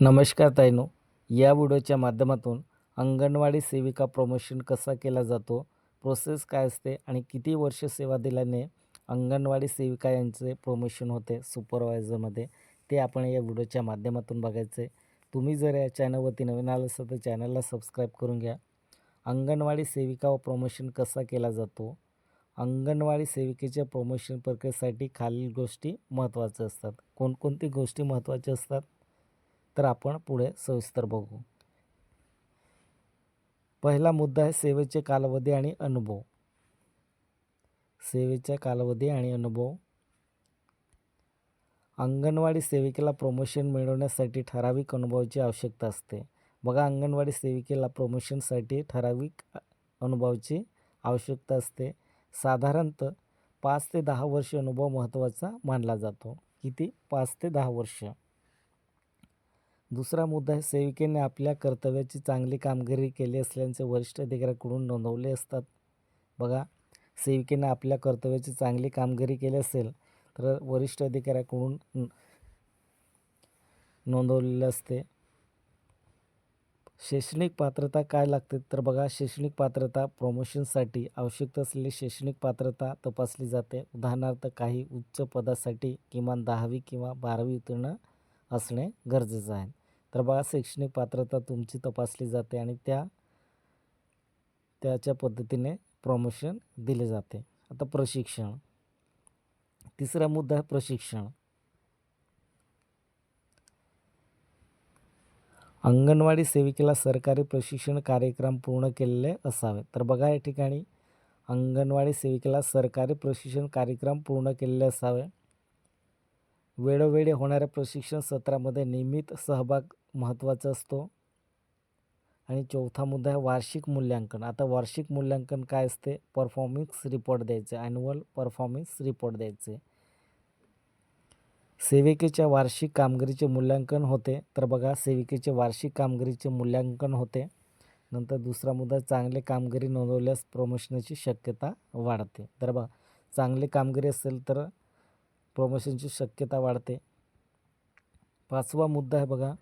नमस्कार ताईनो या व्हिडिओच्या माध्यमातून अंगणवाडी सेविका प्रमोशन कसा केला जातो प्रोसेस काय असते आणि किती वर्ष सेवा दिल्याने अंगणवाडी सेविका यांचे प्रमोशन होते सुपरवायझरमध्ये ते आपण या व्हिडिओच्या माध्यमातून बघायचे. तुम्ही जर या चॅनलवरती नवीन आलं असेल तर चॅनलला सबस्क्राईब करून घ्या. अंगणवाडी सेविका व प्रमोशन कसा केला जातो अंगणवाडी सेविकेच्या प्रमोशन प्रक्रियेसाठी खालील गोष्टी महत्त्वाच्या असतात. कोणकोणती गोष्टी महत्त्वाच्या असतात? तर आपण पुढे सविस्तर बघू. पहिला मुद्दा आहे सेवेचे कालावधी आणि अनुभव. सेवेच्या कालावधी आणि अनुभव. अंगणवाडी सेविकेला प्रमोशन मिळवण्यासाठी ठराविक अनुभवाची आवश्यकता असते. बघा अंगणवाडी सेविकेला प्रमोशनसाठी ठराविक अनुभवाची आवश्यकता असते. साधारणतः पाच ते दहा वर्ष अनुभव महत्त्वाचा मानला जातो. किती? पाच ते दहा वर्ष. दुसरा मुद्दा आहे सेविकेने आपल्या कर्तव्याची चांगली कामगिरी केली असल्याचे वरिष्ठ अधिकाऱ्याकडून नोंदवले असतात. बघा सेविकेने आपल्या कर्तव्याची चांगली कामगिरी केली असेल तर वरिष्ठ अधिकाऱ्याकडून नोंदवलेले असते. शैक्षणिक पात्रता काय लागते? तर बघा शैक्षणिक पात्रता प्रमोशनसाठी आवश्यक असलेली शैक्षणिक पात्रता तपासली जाते. उदाहरणार्थ काही उच्च पदासाठी किमान दहावी किंवा बारावी उत्तीर्ण असणे गरजेचं आहे. तर बघा शैक्षणिक पात्रता तुमची तपासली जाते आणि त्या त्याच्या पद्धतीने प्रमोशन दिले जाते. आता प्रशिक्षण. तिसरा मुद्दा आहे प्रशिक्षण. अंगणवाडी सेविकेला सरकारी प्रशिक्षण कार्यक्रम पूर्ण केलेले असावे. तर बघा या ठिकाणी अंगणवाडी सेविकेला सरकारी प्रशिक्षण कार्यक्रम पूर्ण केलेले असावे. वेळोवेळी होणाऱ्या प्रशिक्षण सत्रामध्ये नियमित सहभाग महत्त्वाचा असतो. आणि चौथा मुद्दा आहे वार्षिक मूल्यांकन. आता वार्षिक मूल्यांकन काय असते? परफॉर्मन्स रिपोर्ट द्यायचे. ॲन्युअल परफॉर्मन्स रिपोर्ट द्यायचे. सेविकेच्या वार्षिक कामगिरीचे मूल्यांकन होते. तर बघा सेविकेचे वार्षिक कामगिरीचे मूल्यांकन होते. नंतर दुसरा मुद्दा चांगले कामगिरी नोंदवल्यास प्रमोशनची शक्यता वाढते. तर बघा चांगली कामगिरी असेल तर प्रमोशनची शक्यता वाढते. पाचवा मुद्दा आहे बघा.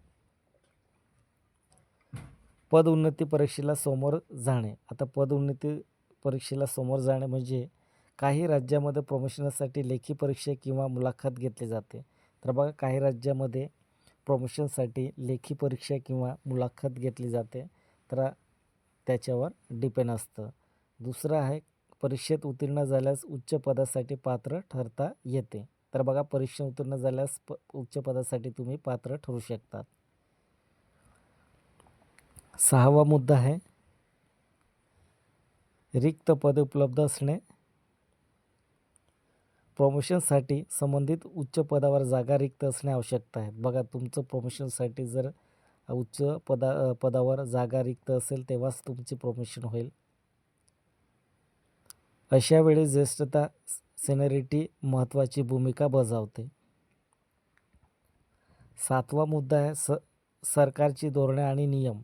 पदोन्नती परीक्षेला समोर जाणे. आता पदोन्नती परीक्षेला समोर जाणे म्हणजे काही राज्यामध्ये प्रमोशनसाठी लेखी परीक्षा किंवा मुलाखत घेतली जाते. तर बघा काही राज्यामध्ये प्रमोशनसाठी लेखी परीक्षा किंवा मुलाखत घेतली जाते. तर त्याच्यावर डिपेंड असतं. दुसरं आहे परीक्षेत उत्तीर्ण झाल्यास उच्च पदासाठी पात्र ठरता येते. तर बघा परीक्षा उत्तीर्ण झाल्यास प उच्च पदासाठी तुम्ही पात्र ठरू शकतात. सहावा मुद्दा आहे. रिक्त पदे उपलब्ध असणे. प्रमोशनसाठी संबंधित उच्च पदावर जागा रिक्त असणे आवश्यकता आहे. बघा तुमचं प्रमोशनसाठी जर उच्च पदा पदावर जागा रिक्त असेल तेव्हाच तुमची प्रमोशन होईल. अशा वेळी ज्येष्ठता सेनेरिटी महत्त्वाची भूमिका बजावते. सातवा मुद्दा आहे स सरकारची धोरणे आणि नियम.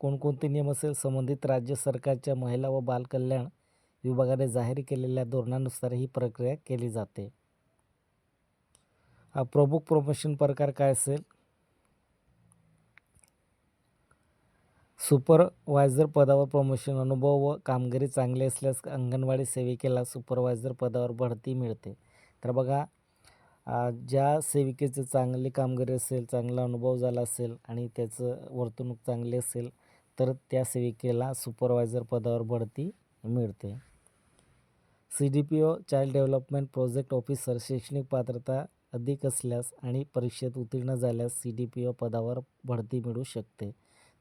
कोणकोणते नियम असेल संबंधित राज्य सरकारच्या महिला व बालकल्याण विभागाने जाहीर केलेल्या धोरणानुसार ही प्रक्रिया केली जाते. हा प्रमुख प्रमोशन प्रकार काय असेल? सुपरवायझर पदावर प्रमोशन अनुभव व कामगिरी चांगली असल्यास अंगणवाडी सेविकेला सुपरवायझर पदावर बढती मिळते. तर बघा ज्या सेविकेचं चांगली कामगिरी असेल चांगला अनुभव झाला असेल आणि त्याचं वर्तणूक चांगली असेल तर त्या सेविकेला सुपरवायझर पदावर बढती मिळते. C D P O child development project officer शैक्षणिक पात्रता अधिक असल्यास आणि परीक्षेत उत्तीर्ण झाल्यास सी डी पी ओ पदावर बढती मिळू शकते.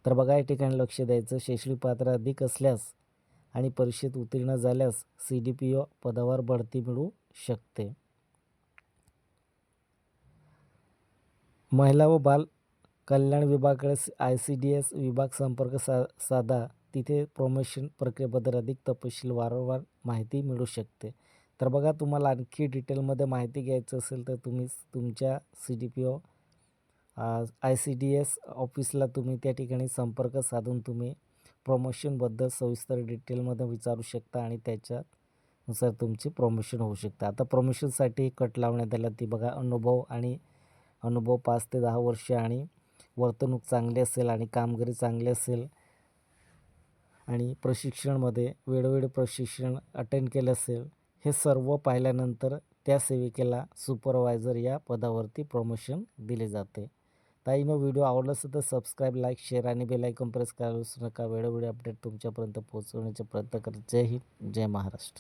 तर बघा या ठिकाणी लक्ष द्यायचं. शैक्षणिक पात्र अधिक असल्यास आणि परीक्षेत उत्तीर्ण झाल्यास सी डी पी ओ पदावर बढती मिळू शकते. महिला व बाल कल्याण विभागाकडे आय सी डी एस विभाग संपर्क सा साधा. तिथे प्रमोशन प्रक्रियेबद्दल अधिक तपशील वारंवार माहिती मिळू शकते. तर बघा तुम्हाला आणखी डिटेलमध्ये माहिती घ्यायचं असेल तर तुम्ही तुमच्या C D P O I C D S ऑफिसला तुम्ही त्या ठिकाणी संपर्क साधून तुम्ही प्रमोशनबद्दल सविस्तर डिटेलमध्ये विचारू शकता आणि त्याच्यानुसार तुमची प्रमोशन होऊ शकतं. आता प्रमोशनसाठी कट लावण्यात आला ती बघा अनुभव आणि अनुभव पाच ते दहा वर्ष आणि वर्तणूक चांगली असेल आणि कामगिरी चांगली असेल आणि प्रशिक्षणमध्ये वेळोवेळी प्रशिक्षण अटेंड केलं असेल हे सर्व पाहिल्यानंतर त्या सेविकेला सुपरवायझर या पदावरती प्रमोशन दिले जाते. ताईनो व्हिडिओ आवडला असेल तर सबस्क्राईब लाईक शेअर आणि बेल आयकॉन प्रेस करायला विसरू नका. वेळोवेळी अपडेट तुमच्यापर्यंत पोहोचवण्याचा प्रयत्न करत. जय हिंद जय महाराष्ट्र.